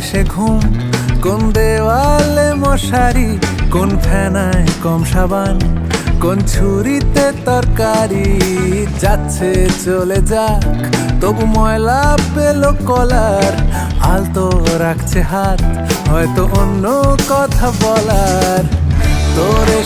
বালিশে ঘুম? কোন দেওয়ালে মশারি? কোন ফেনায় কম সাবান? কোন ছুরিতে তরকারি? যাচ্ছে, চলে যাক। তবু ময়লা পেল কলার। আলতো রাখছে হাত। হয়তো অন্য কথা বলার। তোরে